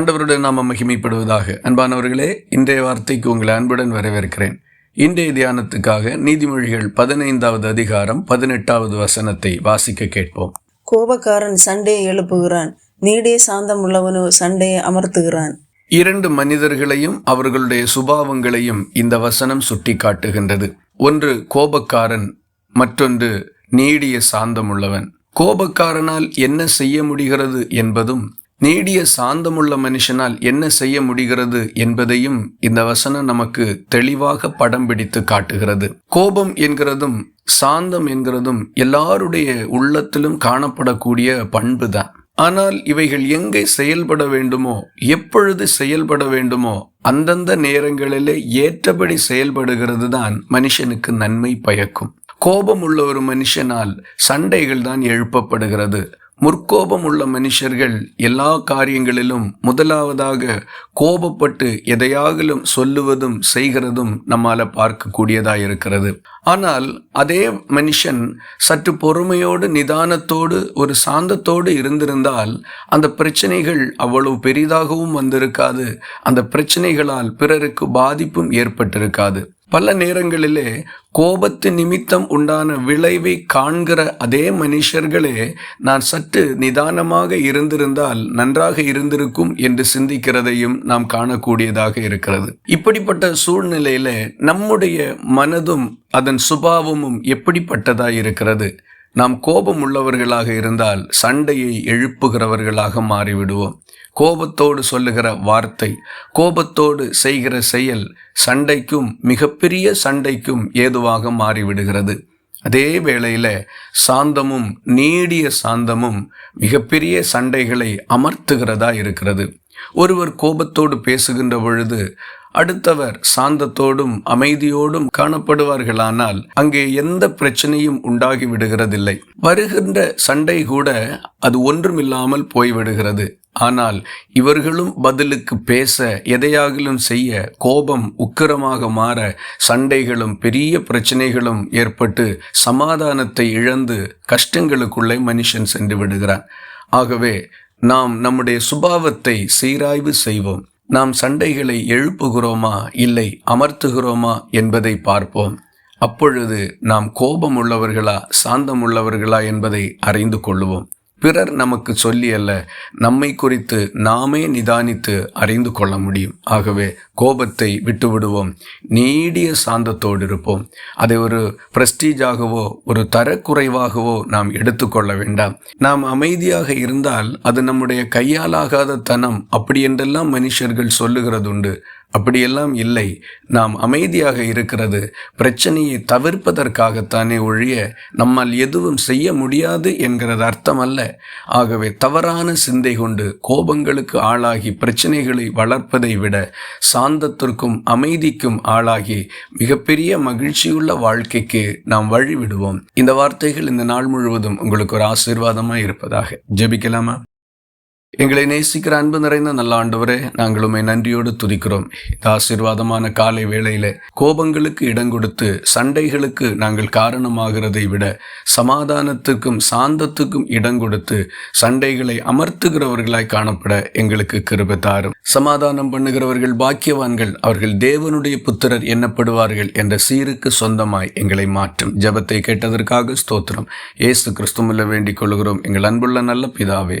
ஆண்டவருடைய நாம மகிமைப்படுவதாக. அன்பானவர்களே இன்றைய வார்த்தைக்கு உங்களை அன்புடன் வரவேற்கிறேன். இன்றைய தியானத்துக்காக நீதிமொழிகள் பதினைந்தாவது அதிகாரம் பதினெட்டாவது வசனத்தை வாசிக்க கேட்போம். கோபக்காரன் சண்டையை எழுப்புகிறான். நீடே சாந்தம் உள்ளவனோ சண்டையை அமர்த்துகிறான். இரண்டு மனிதர்களையும் அவர்களுடைய சுபாவங்களையும் இந்த வசனம் சுட்டி காட்டுகின்றது ஒன்று கோபக்காரன் மற்றொன்று நீடிய சாந்தமுள்ளவன். கோபக்காரனால் என்ன செய்ய முடிகிறது என்பதும் நீடிய சாந்தமுள்ள மனுஷனால் என்ன செய்ய முடிகிறது என்பதையும் இந்த வசனம் நமக்கு தெளிவாக படம் பிடித்து காட்டுகிறது. கோபம் என்கிறதும் சாந்தம் என்கிறதும் எல்லாருடைய உள்ளத்திலும் காணப்படக்கூடிய பண்புதான். ஆனால் இவைகள் எங்கே செயல்பட வேண்டுமோ எப்பொழுது செயல்பட வேண்டுமோ அந்தந்த நேரங்களிலே ஏற்றபடி செயல்படுகிறது தான் மனுஷனுக்கு நன்மை பயக்கும். கோபம் உள்ள ஒரு மனுஷனால் சண்டைகள் தான் எழுப்பப்படுகிறது. முற்கோபம் உள்ள மனுஷர்கள் எல்லா காரியங்களிலும் முதலாவதாக கோபப்பட்டு எதையாகிலும் சொல்லுவதும் செய்கிறதும் நம்மால பார்க்கக்கூடியதாக இருக்கிறது. ஆனால் அதே மனுஷன் சற்று பொறுமையோடு நிதானத்தோடு ஒரு சாந்தத்தோடு இருந்திருந்தால் அந்த பிரச்சனைகள் அவ்வளவு பெரிதாகவும் வந்திருக்காது. அந்த பிரச்சனைகளால் பிறருக்கு பாதிப்பும் ஏற்பட்டிருக்காது. பல நேரங்களிலே கோபத்து நிமித்தம் உண்டான விளைவை காண்கிற அதே மனுஷர்களே நான் சற்று நிதானமாக இருந்திருந்தால் நன்றாக இருந்திருக்கும் என்று சிந்திக்கிறதையும் நாம் காணக்கூடியதாக இருக்கிறது. இப்படிப்பட்ட சூழ்நிலையில நம்முடைய மனதும் அதன் சுபாவமும் எப்படிப்பட்டதாக இருக்கிறது? நாம் கோபம் உள்ளவர்களாக இருந்தால் சண்டையை எழுப்புகிறவர்களாக மாறிவிடுவோம். கோபத்தோடு சொல்லுகிற வார்த்தை கோபத்தோடு செய்கிற செயல் சண்டைக்கும் மிகப்பெரிய சண்டைக்கும் ஏதுவாக மாறிவிடுகிறது. அதே வேளையில் சாந்தமும் நீடிய சாந்தமும் மிகப்பெரிய சண்டைகளை அமர்த்துகிறதா இருக்கிறது. ஒருவர் கோபத்தோடு பேசுகின்ற பொழுது அடுத்தவர் சாந்தத்தோடும் அமைதியோடும் காணப்படுவார்களானால் அங்கே எந்த பிரச்சனையும் உண்டாகி விடுகிறதில்லை வருகின்ற சண்டை கூட அது ஒன்றுமில்லாமல் போய்விடுகிறது. ஆனால் இவர்களும் பதிலுக்கு பேச எதையாகிலும் செய்ய கோபம் உக்கிரமாக மாற சண்டைகளும் பெரிய பிரச்சனைகளும் ஏற்பட்டு சமாதானத்தை இழந்து கஷ்டங்களுக்குள்ளே மனுஷன் சென்று விடுகிறான். ஆகவே நாம் நம்முடைய சுபாவத்தை சீராய்வு செய்வோம். நாம் சண்டைகளை எழுப்புகிறோமா? இல்லை அமர்த்துகிறோமா? என்பதை பார்ப்போம். அப்பொழுது நாம் கோபம் உள்ளவர்களா சாந்தம் உள்ளவர்களா என்பதை அறிந்து கொள்வோம் பிறர் நமக்கு சொல்லி அல்ல நம்மை குறித்து நாமே நிதானித்து அறிந்து கொள்ள முடியும். ஆகவே கோபத்தை விட்டுவிடுவோம். நீடிய சாந்தத்தோடு இருப்போம். அதை ஒரு பிரஸ்டீஜாகவோ ஒரு தரக்குறைவாகவோ நாம் எடுத்துக்கொள்ள வேண்டாம். நாம் அமைதியாக இருந்தால் அது நம்முடைய கையாலாகாத தனம் அப்படி என்றெல்லாம் மனுஷர்கள் சொல்லுகிறதுண்டு. அப்படியெல்லாம் இல்லை. நாம் அமைதியாக இருக்கிறது. பிரச்சனையை தவிர்ப்பதற்காகத்தானே ஒழிய நம்மால் எதுவும் செய்ய முடியாது என்கிறது அர்த்தம் அல்ல ஆகவே தவறான சிந்தை கொண்டு கோபங்களுக்கு ஆளாகி பிரச்சனைகளை வளர்ப்பதை விட சாந்தத்திற்கும் அமைதிக்கும் ஆளாகி மிகப்பெரிய மகிழ்ச்சியுள்ள வாழ்க்கைக்கு நாம் வழிவிடுவோம். இந்த வார்த்தைகள் இந்த நாள் முழுவதும் உங்களுக்கு ஒரு ஆசீர்வாதமாக இருப்பதாக. ஜெபிக்கலாமா? எங்களை நேசிக்கிற அன்பு நிறைந்த நல்ல ஆண்டவரே நாங்கள் உண்மை நன்றியோடு துதிக்கிறோம். இந்த ஆசீர்வாதமான காலை வேளையில கோபங்களுக்கு இடம் கொடுத்து சண்டைகளுக்கு நாங்கள் காரணமாகிறதை விட சமாதானத்துக்கும் சாந்தத்துக்கும் இடம் கொடுத்து சண்டைகளை அமர்த்துகிறவர்களாய் காணப்பட எங்களுக்கு கிருப தாரும். சமாதானம் பண்ணுகிறவர்கள் பாக்கியவான்கள் அவர்கள் தேவனுடைய புத்திரர் எண்ணப்படுவார்கள் என்ற சீருக்கு சொந்தமாய் எங்களை மாற்றும். ஜபத்தை கேட்டதற்காக ஸ்தோத்திரம். ஏசு கிறிஸ்துமில்ல வேண்டிக் கொள்கிறோம். எங்கள் அன்புள்ள நல்ல பிதாவே